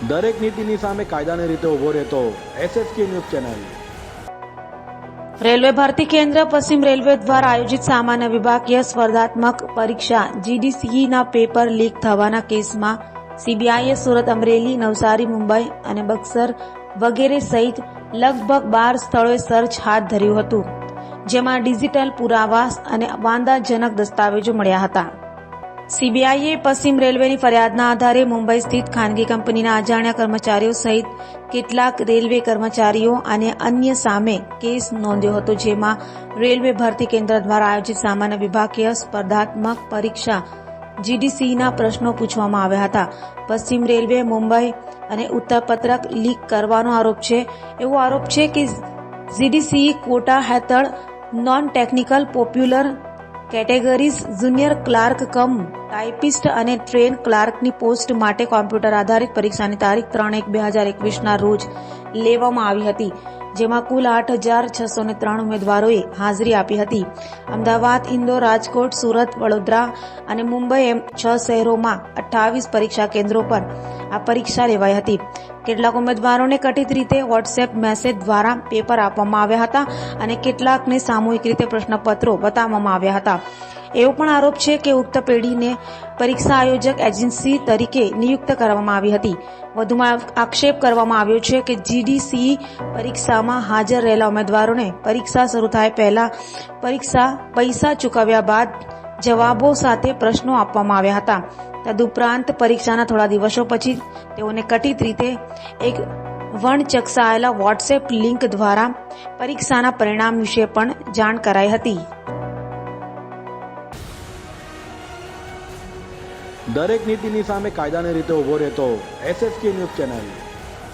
દરેક નીતિની સામે કાયદાની રીતે ઊભો રહેતો એસએસકે ન્યૂઝ ચેનલ. રેલવે ભરતી કેન્દ્ર પશ્ચિમ રેલવે દ્વારા આયોજિત સામાન્ય વિભાગીય સ્પર્ધાત્મક પરીક્ષા જીડીસીઈના પેપર લીક થવાના કેસમાં સીબીઆઈએ સુરત, અમરેલી, નવસારી, મુંબઈ અને બક્સર વગેરે સહિત લગભગ બાર સ્થળોએ સર્ચ હાથ ધર્યું હતું, જેમાં ડિજિટલ પુરાવા અને વાંધાજનક દસ્તાવેજો મળ્યા હતા. સીબીઆઈએ પશ્ચિમ રેલવેની ફરિયાદના આધારે મુંબઈ સ્થિત ખાનગી કંપનીના અજાણ્યા કર્મચારીઓ સહિત કેટલાક રેલવે કર્મચારીઓ અને અન્ય સામે કેસ નોંધ્યો હતો, જેમાં રેલવે ભરતી કેન્દ્ર દ્વારા આયોજિત સામાન્ય વિભાગીય સ્પર્ધાત્મક પરીક્ષા જીડીસીના પ્રશ્નો પૂછવામાં આવ્યા હતા. પશ્ચિમ રેલવે મુંબઈ અને ઉત્તરપત્રક લીક કરવાનો આરોપ છે. એવો આરોપ છે કે જીડીસી કોટા હેઠળ non technical popular categories junior clerk cum, typist અને ટ્રેન ક્લાર્કની પોસ્ટ માટે કોમ્પ્યુટર આધારિત પરીક્ષાની તારીખ ત્રણ એક બે હજાર એકવીસના રોજ લેવામાં આવી હતી, જેમાં કુલ આઠ હજાર છસો ને ત્રણ ઉમેદવારોએ હાજરી આપી હતી. અમદાવાદ, ઇન્દોર, રાજકોટ, સુરત, વડોદરા અને મુંબઈ એમ છ શહેરોમાં અઠ્ઠાવીસ પરીક્ષા કેન્દ્રો પર આ પરીક્ષા લેવાઈ હતી. કેટલાક ઉમેદવારોને કઠિત રીતે વોટ્સએપ મેસેજ દ્વારા પેપર આપવામાં આવ્યા હતા અને કેટલાકને સામૂહિક રીતે પ્રશ્નપત્રો બતાવવામાં આવ્યા હતા. એવો પણ આરોપ છે કે ઉક્ત પેઢીને પરીક્ષા આયોજક એજન્સી તરીકે નિયુક્ત કરવામાં આવી હતી. વધુમાં આક્ષેપ કરવામાં આવ્યો છે કે જીડીસી પરીક્ષામાં હાજર રહેલા ઉમેદવારોને પરીક્ષા શરૂ થાય પહેલા પરીક્ષા પૈસા ચૂકવ્યા બાદ જવાબો સાથે પ્રશ્નો આપવામાં આવ્યા હતા. તદુપરાંત પરીક્ષાના થોડા દિવસો પછી તેઓને કઠિત રીતે એક વણચકસાયેલા વોટ્સએપ લિંક દ્વારા પરીક્ષાના પરિણામ વિશે પણ જાણ કરાઈ હતી. દરેક નીતિની સામે કાયદાની રીતે ઊભો રહેતો એસએસકે ન્યૂઝ ચેનલ.